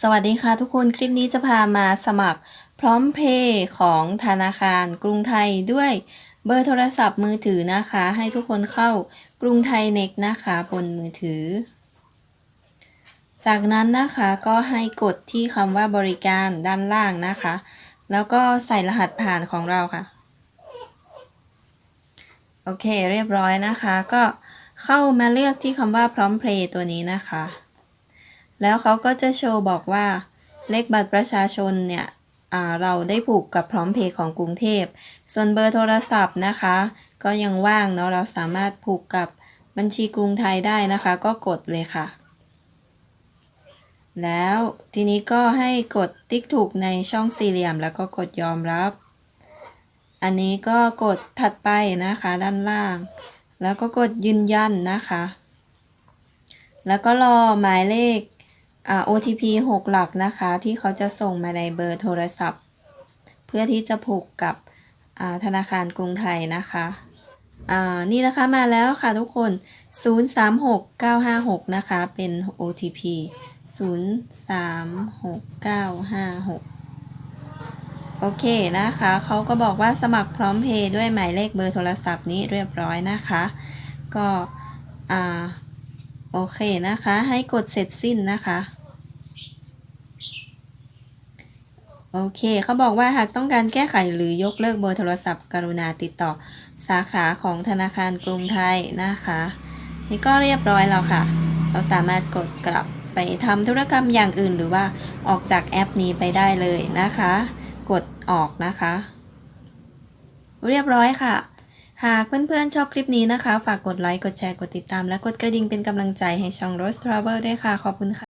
สวัสดีค่ะทุกคนคลิปนี้จะพามาสมัครพร้อมเพย์ของธนาคารกรุงไทยด้วยเบอร์โทรศัพท์มือถือนะคะ ให้ทุกคนเข้ากรุงไทยเน็กนะคะ บนมือถือ จากนั้นนะคะก็ให้กดที่คำว่าบริการด้านล่างนะคะ แล้วก็ใส่รหัสผ่านของเราค่ะ โอเคเรียบร้อยนะคะ ก็เข้ามาเลือกที่คำว่าพร้อมเพลย์ตัวนี้นะคะ แล้วเขาก็จะโชว์บอกว่าเลขบัตรประชาชนเนี่ยเราได้ผูกกับพร้อมเพย์ของกรุงเทพ ส่วนเบอร์โทรศัพท์นะคะ ก็ยังว่างเนาะเราสามารถผูกกับบัญชีกรุงไทยได้นะคะ ก็กดเลยค่ะ แล้วทีนี้ก็ให้กดติ๊กถูกในช่องสี่เหลี่ยม แล้วก็กดยอมรับ อันนี้ก็กดถัดไปนะคะด้านล่าง แล้วก็กดยืนยันนะคะ แล้วก็รอหมายเลข OTP 6 หลักนะคะ ที่เขาจะส่งมาในเบอร์โทรศัพท์ เพื่อที่จะผูกกับธนาคารกรุงไทยนะคะอ่านี่นะคะมาแล้วค่ะทุกคน 036956 นะคะ เป็น OTP 036956 โอเคนะคะ เขาก็บอกว่าสมัครพร้อมเพย์ด้วยหมายเลขเบอร์โทรศัพท์นี้เรียบร้อยนะคะ ก็ อ่า โอเคนะคะ ให้กดเสร็จสิ้นนะคะ โอเค เขาบอกว่าหากต้องการแก้ไขหรือยกเลิกเบอร์โทรศัพท์ กรุณาติดต่อสาขาของธนาคารกรุงไทยนะคะ นี่ก็เรียบร้อยแล้วค่ะ เราสามารถกดกลับไปทำธุรกรรมอย่างอื่น หรือว่าออกจากแอปนี้ไปได้เลยนะคะ กดออกนะคะ เรียบร้อยค่ะ หากเพื่อนๆชอบคลิปนี้นะคะ ฝากกดไลค์ กดแชร์ กดติดตาม และกดกระดิ่งเป็นกำลังใจให้ช่อง Rose Travel ด้วยค่ะ ขอบคุณค่ะ